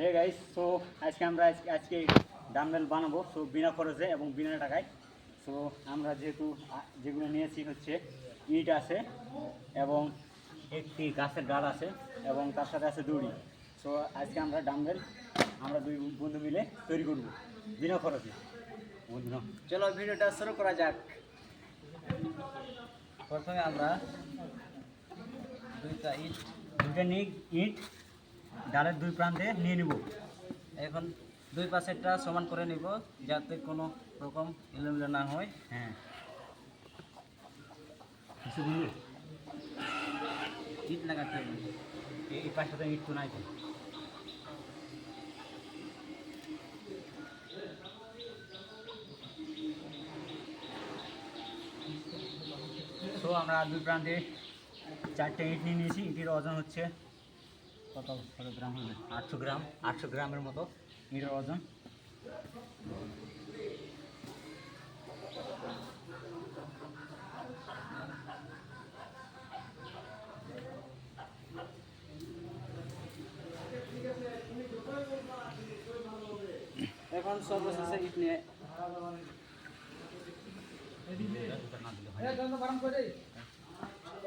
Hey guys so আজকে আমরা আজকে ডাম্বেল বানাবো। সো বিনা খরচে এবং বিনা টাকায়। সো আমরা যেহেতু যেগুলো নিয়েছি হচ্ছে ইট আছে এবং একটি গাছের ডাল আছে এবং তার সাথে আছে দড়ি। সো আজকে আমরা ডাম্বেল আমরা দুই বন্ধু মিলে তৈরি করব। বিনা খরচে। বন্ধু, চলো ভিডিওটা শুরু করা যাক। প্রথমে আমরা দুইটা ইট, দুইটা নিয়ে ইট ডালের দুই প্রান্তে নিয়ে নিব। এখন দুই পাশেরটা সমান করে নিব যাতে কোনো রকম এলোমেলো না হয়। হ্যাঁ। ইট লাগাতে হবে। এই পাশে তো ইট তো নাই। তো আমরা দুই প্রান্তে চারটে ইট নিয়ে নিয়েছি। ইটের ওজন হচ্ছে কত কত গ্রাম হবে? আটশো গ্রাম আটশো গ্রামের মতো। ইটের ওজন? এখন সর্বশেষে ইট নিয়ে কারণ করে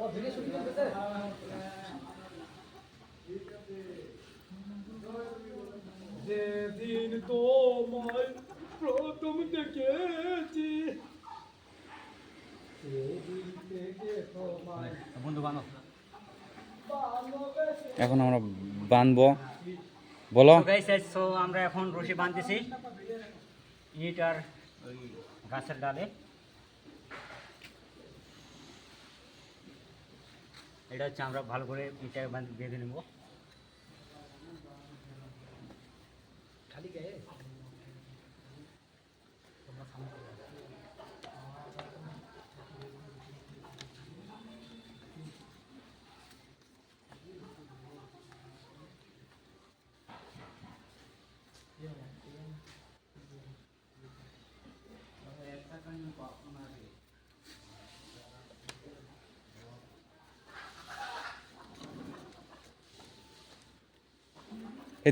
ও যেদিন এখন আমরা বানবো। বলো। তো সো আমরা এখন রশি বাঁধতেছি ইট আর ওই গাছের ডালে। এটা হচ্ছে আমরা ভালো করে ইটা বেঁধে নেব। এ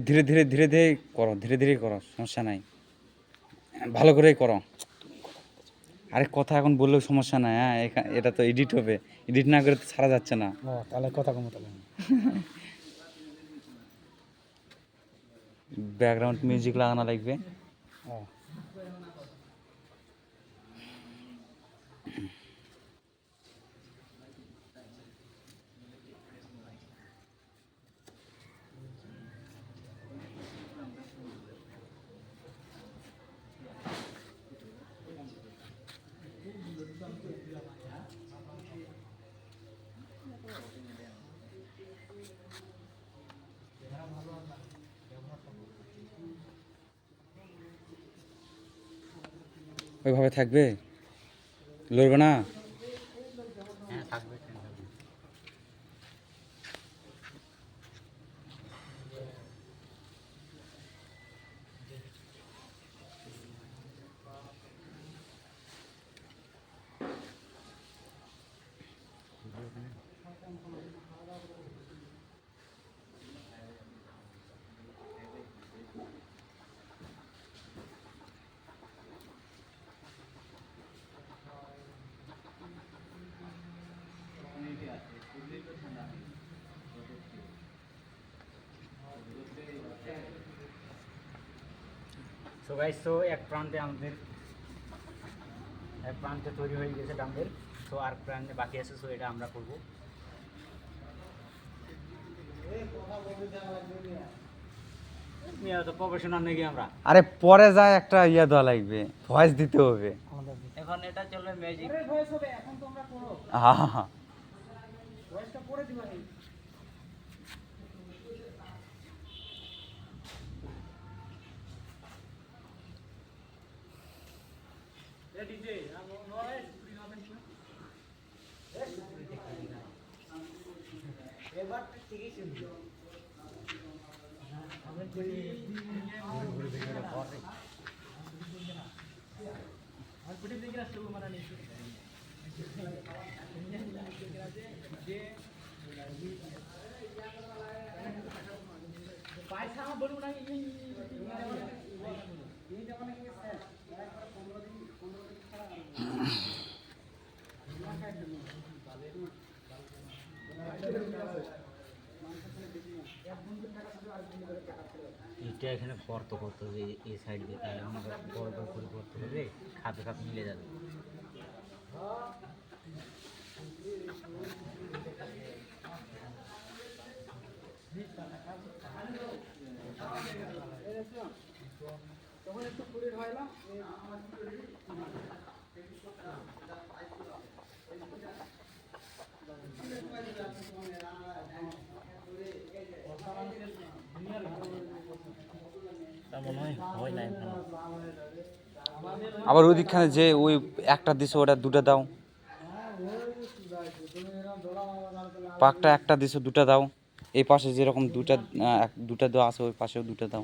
ধীরে ধীরে ধীরে ধীরে করো ধীরে ধীরে করো সমস্যা নাই। ভালো করেই করো। আরে কথা এখন বললেও সমস্যা নাই হ্যাঁ এখা- এটা তো এডিট হবে। এডিট না করে তো ছাড়া যাচ্ছে না। তাহলে কথা কম তাহলে। ব্যাকগ্রাউন্ড মিউজিক লাগানো লাগবে। ওইভাবে থাকবে? লড়বে না? সো গাইস তো এক প্রান্তে আমাদের এক প্রান্তে তৈরি হয়ে গেছে ডাম্বেল সো আর প্রান্তে বাকি আছে সো এটা আমরা করব। তো প্রফেশনাল নাকি আমরা। আরে পরে যায় একটা ইয়া দেওয়া লাগবে ভয়েস দিতে হবে। এখন এটা চলবে ম্যাজিক এবারটা ঠিকই শুনছি హాస్పిటల్ దగ్గర స్టవ్ మన పైసా బడుగు ఏం చెప్పాలి సార్ এটা এখানে পর্ত করতে হবে, এই- সাইড দিয়ে। তাহলে করো বড় বড় করে করতে হবে খাপে খাপ মিলে যাবে। তা মনে হয় হয় না আবার ওইদিকখানে যে ওই একটা দিছো, ওটা দুটো দাও। পাকটা একটা দিছো, দুটো দাও। এই পাশে যেরকম দুটা দুটো দেওয়া আছে, ওই পাশেও দুটো দাও।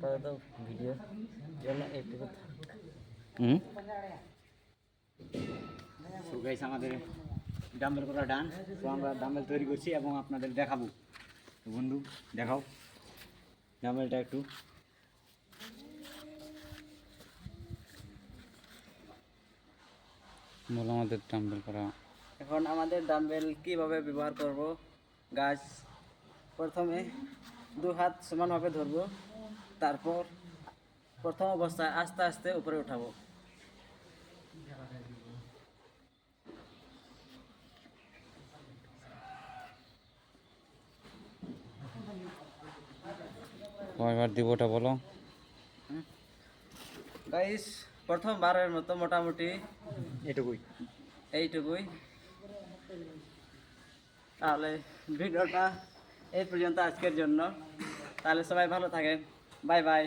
তো ভিডিও জন্য একটু হুম? তো গাইস আমাদের ডাম্বেল করা ডান। তো আমরা ডাম্বেল তৈরি করছি এবং আপনাদের দেখাবো। বন্ধু দেখাও। ডাম্বেলটা একটু। বলো আমাদের টাম্বেল করা এখন আমাদের ডাম্বেল কীভাবে ব্যবহার করব? গাছ প্রথমে দু হাত সমানভাবে ধরবো। তারপর প্রথম অবস্থায় আস্তে আস্তে উপরে উঠাবো। কয়বার দিব ওটা বলো? গাইস প্রথমবারের মতো মোটামুটি এটুকুই এইটুকুই। তাহলে ভিডিওটা এই পর্যন্ত আজকের জন্য। তাহলে সবাই ভালো থাকেন। Bye bye